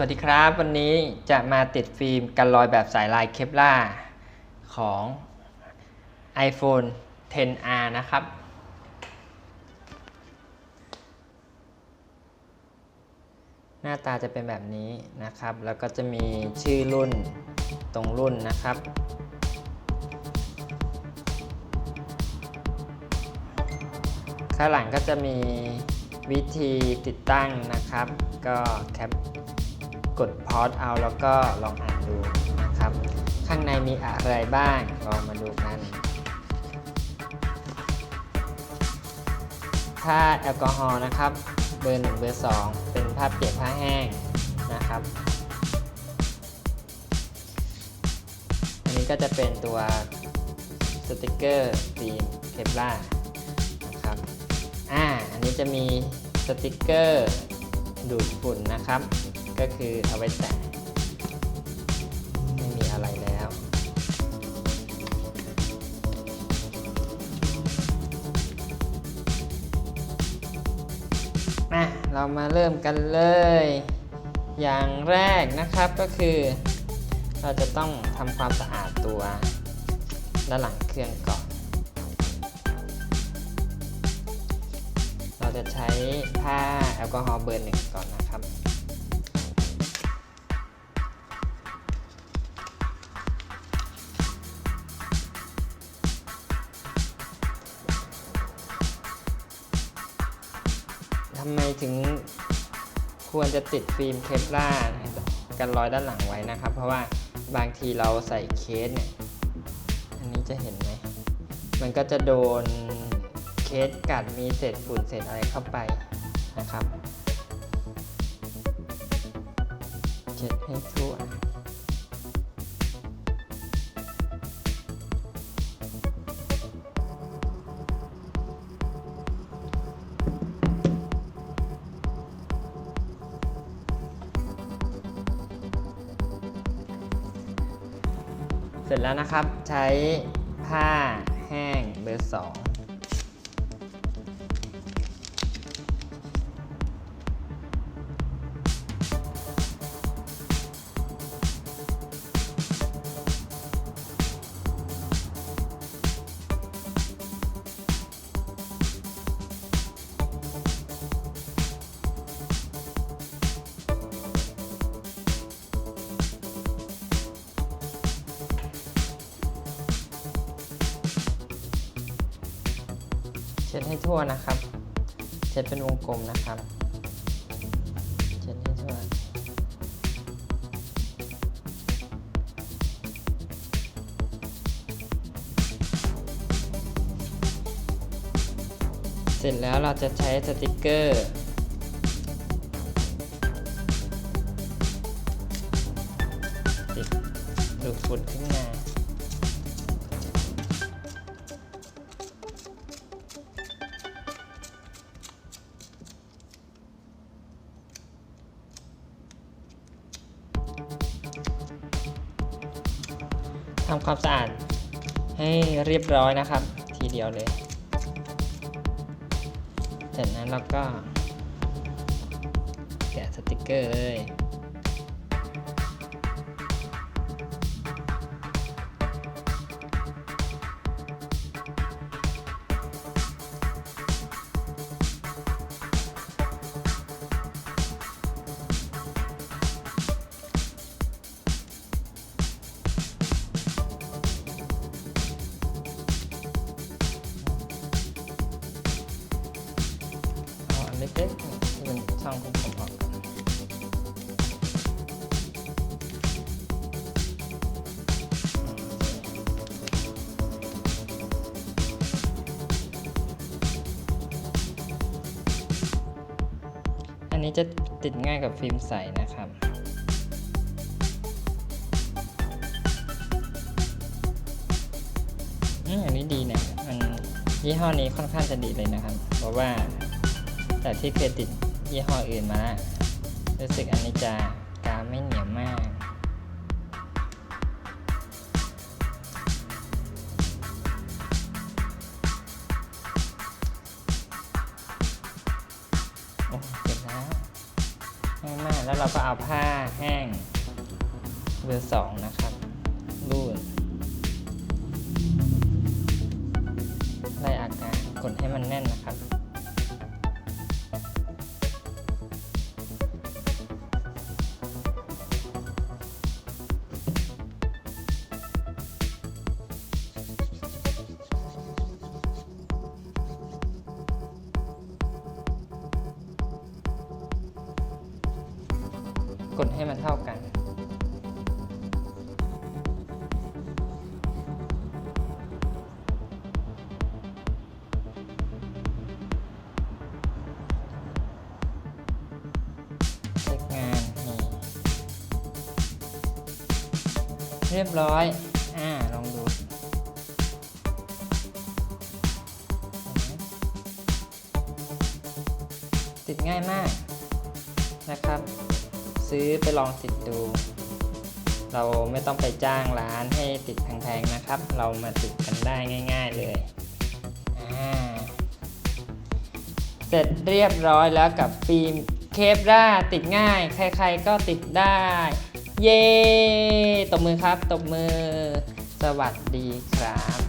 สวัสดีครับ วันนี้จะมาติดฟิล์มกันรอยแบบสายลายเคปล่าของ iPhone 10R นะครับ หน้าตาจะเป็นแบบนี้นะครับ แล้วก็จะมีชื่อรุ่นตรงรุ่นนะครับ ข้างหลังก็จะมีวิธีติดตั้งนะครับ ก็แคป กดพอสเอาแล้วก็ลองอ่านดูนะครับ ข้างในมีอะไรบ้างลองมาดูกันผ้าแอลกอฮอล์นะครับ เบอร์1เบอร์2เป็นผ้าเปียกผ้าแห้งนะครับ อันนี้ก็จะเป็นตัวสติกเกอร์ฟิล์มเคปลานะครับ อ่า อันนี้จะมีสติกเกอร์ดูดฝุ่นนะครับ ก็คือเอาไว้แตะไม่มีอะไรแล้วอะเรามาเริ่มกันเลย อย่างแรกนะครับก็คือ เราจะต้องทำความสะอาดตัวด้านหลังเครื่องก่อน เราจะใช้ผ้าแอลกอฮอล์เบอร์หนึ่งก่อนนะครับำไมถึงควรจะติดฟิล์มเคปล่ากันรอยด้านหลังไว้นะครับ เพราะว่าบางทีเราใส่เคสเนี่ย อันนี้จะเห็นไหม มันก็จะโดนเคสกัดมีเศษฝุ่นเศษอะไรเข้าไปนะครับ เช็ดให้ทั่ว เสร็จแล้วนะครับใช้ผ้าแห้งเบอร์สอง เช็ดให้ทั่วนะครับ เช็ดเป็นวงกลมนะครับ เช็ดให้ทั่ว เสร็จแล้วเราจะใช้สติกเกอร์ติดดูดฝุ่นขึ้นมา ทำความสะอาดให้เรียบร้อยนะครับ ทีเดียวเลยจากนั้นเราก็แกะสติกเกอร์เลย เอาอันเล็กๆที่เป็นช่องของผมออกอันนี้จะติดง่ายกับฟิล์มใสนะครับอืมอันนี้ดีเนี่ยมันยี่ห้อนี้ค่อนข้างจะดีเลยนะครับ เพราะว่า จากที่เคยติดยี่ห้ออื่นมาแล้วรู้สึกอันนี้จะกาวไม่เหนียวมากโอ้เสร็จแล้วง่ายมากแล้วเราก็เอาผ้าแห้งเบอร์สองนะครับรูดไล่อาการกดให้มันแน่นนะครับ กดให้มันเท่ากัน เช็คงานเรียบร้อย อ่า ลองดูติดง่ายมากนะครับ ซื้อไปลองติดดู เราไม่ต้องไปจ้างร้านให้ติดแพงๆนะครับ เรามาติดกันได้ง่าย ๆเลยเสร็จเรียบร้อยแล้วกับฟิล์มเคปราติดง่าย ใครๆก็ติดได้ เย้ตบมือครับ ตบมือ สวัสดีครับ